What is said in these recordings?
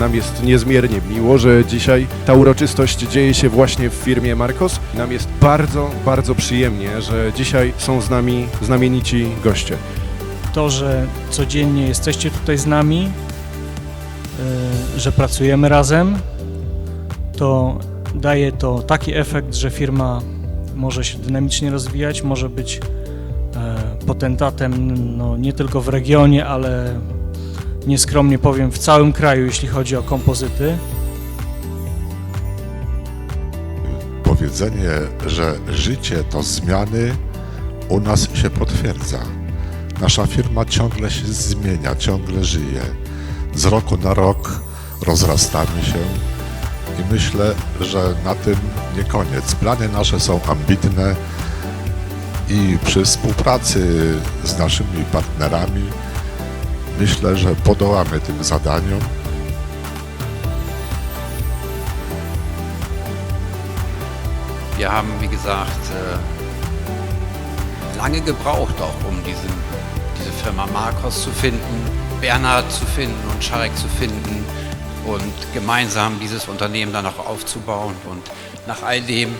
Nam jest niezmiernie miło, że dzisiaj ta uroczystość dzieje się właśnie w firmie Marcos. Nam jest bardzo, bardzo przyjemnie, że dzisiaj są z nami znamienici goście. To, że codziennie jesteście tutaj z nami, y, że pracujemy razem, to daje to taki efekt, że firma może się dynamicznie rozwijać, może być e, potentatem no, nie tylko w regionie, ale nieskromnie powiem w całym kraju, jeśli chodzi o kompozyty. Powiedzenie, że życie to zmiany, u nas się potwierdza. Nasza firma ciągle się zmienia, ciągle żyje. Z roku na rok rozrastamy się i myślę, że na tym nie koniec. Plany nasze są ambitne i przy współpracy z naszymi partnerami myślę, że podołamy tym zadaniom. Wir haben, wie gesagt, äh, lange gebraucht auch, um diesen, diese Firma Marcos zu finden, Bernhard zu finden und Scharek zu finden und gemeinsam dieses Unternehmen dann auch aufzubauen. Und nach all dem,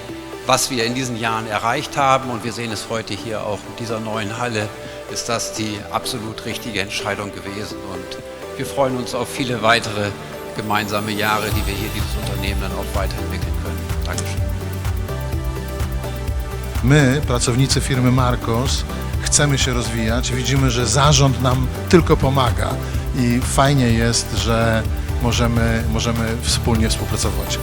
was wir in diesen Jahren erreicht haben, und wir sehen es heute hier auch in dieser neuen Halle, ist das die absolut richtige Entscheidung gewesen. Und wir freuen uns auf viele weitere gemeinsame Jahre, die wir hier dieses Unternehmen dann auch weiterentwickeln können. Dankeschön. My, pracownicy firmy Marcos, chcemy się rozwijać. Widzimy, że zarząd nam tylko pomaga i fajnie jest, że możemy, możemy wspólnie współpracować.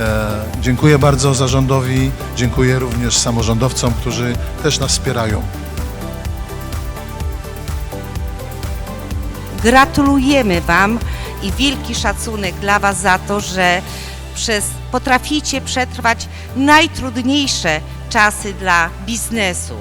E, dziękuję bardzo zarządowi, dziękuję również samorządowcom, którzy też nas wspierają. Gratulujemy Wam i wielki szacunek dla Was za to, że przez, potraficie przetrwać najtrudniejsze czasy dla biznesu.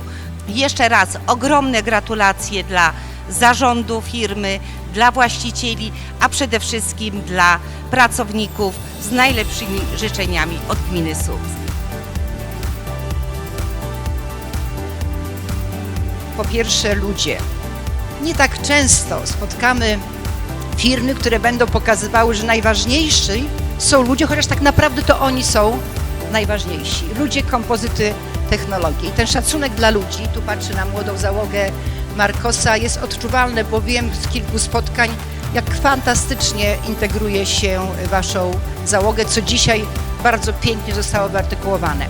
Jeszcze raz ogromne gratulacje dla zarządu firmy, dla właścicieli, a przede wszystkim dla pracowników z najlepszymi życzeniami od gminy Słupsk. po pierwsze ludzie. Nie tak często spotkamy firmy, które będą pokazywały, że najważniejsi są ludzie, chociaż tak naprawdę to oni są najważniejsi. Ludzie, kompozyty, technologie. I ten szacunek dla ludzi, tu patrzę na młodą załogę Markosa, jest odczuwalny, bo wiem z kilku spotkań, jak fantastycznie integruje się waszą załogę, co dzisiaj bardzo pięknie zostało wyartykułowane.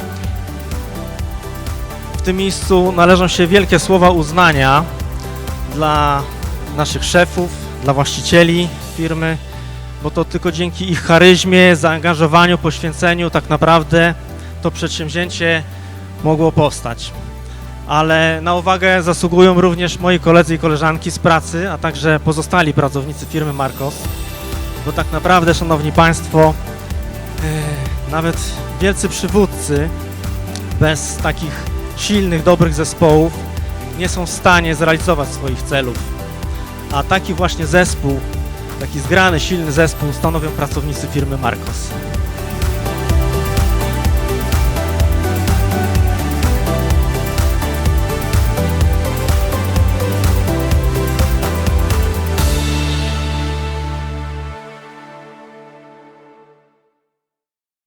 W tym miejscu należą się wielkie słowa uznania dla naszych szefów, dla właścicieli firmy, bo to tylko dzięki ich charyzmie, zaangażowaniu, poświęceniu tak naprawdę to przedsięwzięcie mogło powstać. Ale na uwagę zasługują również moi koledzy i koleżanki z pracy, a także pozostali pracownicy firmy Marcos, bo tak naprawdę, szanowni państwo, e, nawet wielcy przywódcy bez takich silnych, dobrych zespołów nie są w stanie zrealizować swoich celów. A taki właśnie zespół, taki zgrany, silny zespół stanowią pracownicy firmy Marcos.